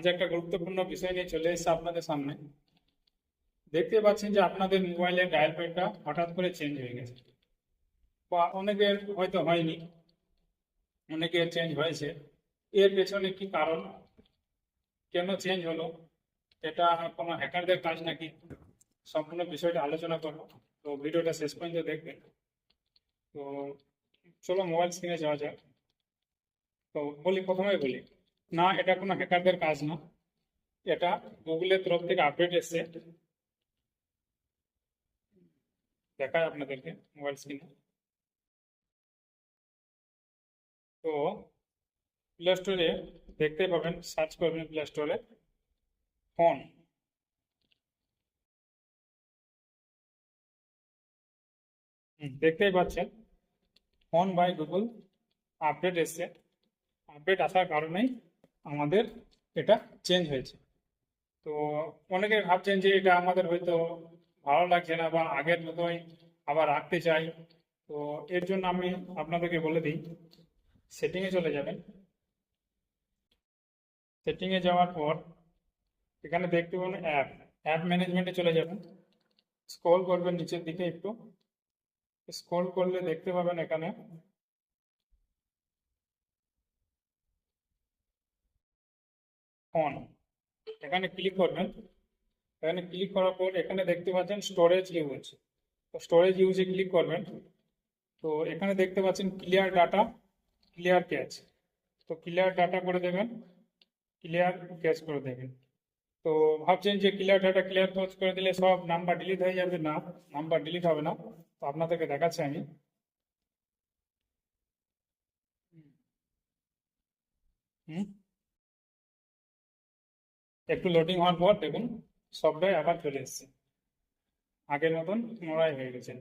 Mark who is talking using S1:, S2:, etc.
S1: আজ একটা গুরুত্বপূর্ণ বিষয় নিয়ে চলে এসেছে আপনাদের সামনে। দেখতে পাচ্ছেন যে আপনাদের মোবাইলের ডায়াল প্যাডটা হঠাৎ করে চেঞ্জ হয়ে গেছে। বা অনেকের হয়তো হয়নি, অনেকের চেঞ্জ হয়েছে। এর পেছনে কি কারণ? কেন চেঞ্জ হলো? এটা কোনো হ্যাকারদের কাজ নাকি? সম্পূর্ণ বিষয়টা আলোচনা করব। তো ভিডিওটা শেষ পর্যন্ত দেখবেন। তো চলো মোবাইল স্ক্রিনে যাওয়া যাক। তো বলি প্রথমে বলি না, এটা কোনো হ্যাকারদের কাজ না। এটা গুগলের তরফ থেকে আপডেট এসছে। দেখায় আপনাদেরকে মোবাইল স্ক্রিনে তো প্লে স্টোরে দেখতে পাবেন সার্চ করবেন প্লে স্টোরে ফোন। দেখতেই পাচ্ছেন। ফোন বাই গুগল আপডেট এসছে। আপডেট আসার কারণেই আমাদের এটা চেঞ্জ হয়েছে। তো অনেকে ভাবছেন যে এটা আমাদের হয়তো ভালো লাগছে না বা আগের মতোই আবার রাখতে চাই। তো এর জন্য আমি আপনাদেরকে বলে দিই সেটিংয়ে চলে যাবেন। সেটিংয়ে যাওয়ার পর এখানে দেখতে পাবেন অ্যাপ অ্যাপ ম্যানেজমেন্টে চলে যাবেন। স্ক্রল করবেন নিচের দিকে একটু। স্ক্রল করলে দেখতে পাবেন এখানে ফোন এখানে ক্লিক করবেন। এখানে ক্লিক করার পর এখানে দেখতে পাচ্ছেন স্টোরেজ ইউজ তো স্টোরেজ ইউজে ক্লিক করবেন। তো এখানে দেখতে পাচ্ছেন ক্লিয়ার ডাটা ক্লিয়ার ক্যাচ তো ক্লিয়ার ডাটা করে দেবেন ক্লিয়ার ক্যাচ করে দেবেন। তো ভাবছেন যে ক্লিয়ার ডাটা ক্লিয়ার ক্যাচ করে দিলে সব নাম্বার ডিলিট হয়ে যাবে? না নাম্বার ডিলিট হবে না। তো আপনাদেরকে দেখাচ্ছি আমি। হুম। একটু লোডিং হওয়ার পর দেখুন সবটাই আবার চলে এসছে। আগের মতন পুনরায় হয়ে গেছে।